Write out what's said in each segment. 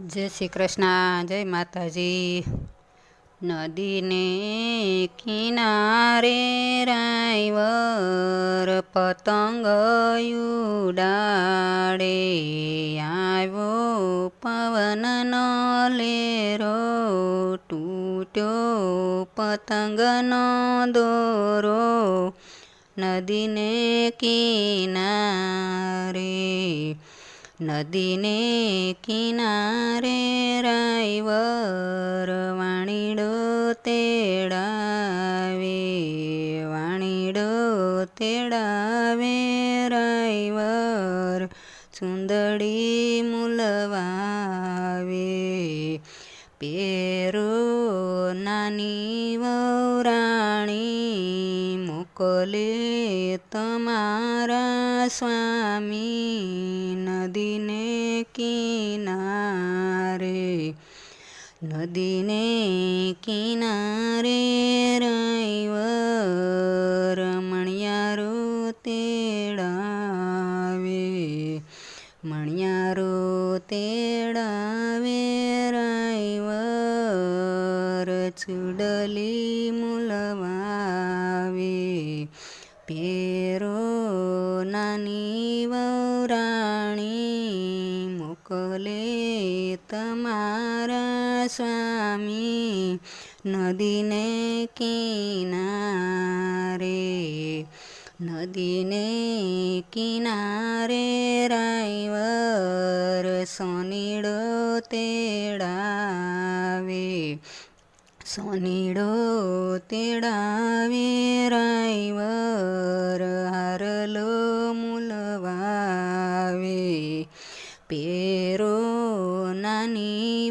જય શ્રી કૃષ્ણ, જય માતાજી. નદીને કિનારે રાયવર પતંગ ઉડાડે. આવ્યો પવનનો લેરો તૂટ્યો પતંગનો દોરો. નદીને કિનારે નદીને કિનારે રાઈવર વાણીડો તેડાવે વાણીડો તેડાવે રાઈવર સુંદડી મુલવાવે. પેરો નાની વરાણી મોકલે તમારા સ્વામી નદીને કિનારે નદીને કિનારે રૈવ રમણિયારો તેડાવે મણિયારો તેડાવે રૈવ ચૂડલી સ્વામી નદીને કિનારે નદીને કિનારે રાયવર સોનીડો તેડાવે સોનીડો તેડાવે રાયવર હારલો મુલવાવે પેરો નાની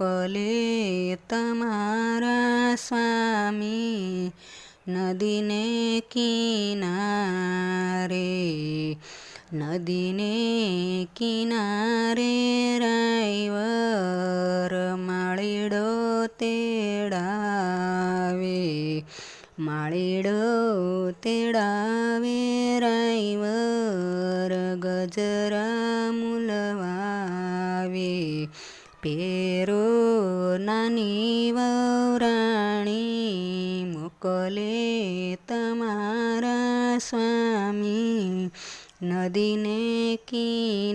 મોકલે તમારા સ્વામી નદીને કિનારે નદીને કિનારે રાઈવર માળીડો તેડાવે માળીડો તેડાવે રાઈવર ગજરા મુલવાવે, પેરો નાની વરાણી મોકલે તમારા સ્વામી નદીને કિનારે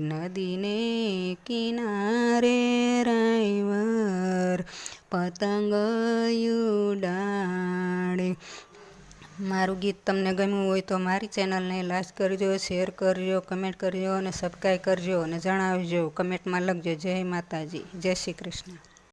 નદીને કિનારે રાયવર પતંગ ઉડાડે મારું ગીત તમને ગમ્યું હોય તો મારી ચેનલને લાઈક કરજો, શેર કરજો, કમેન્ટ કરજો અને સબસ્ક્રાઈબ કરજો અને જણાવજો. કમેન્ટમાં લખજો. જય માતાજી. જય શ્રી કૃષ્ણ.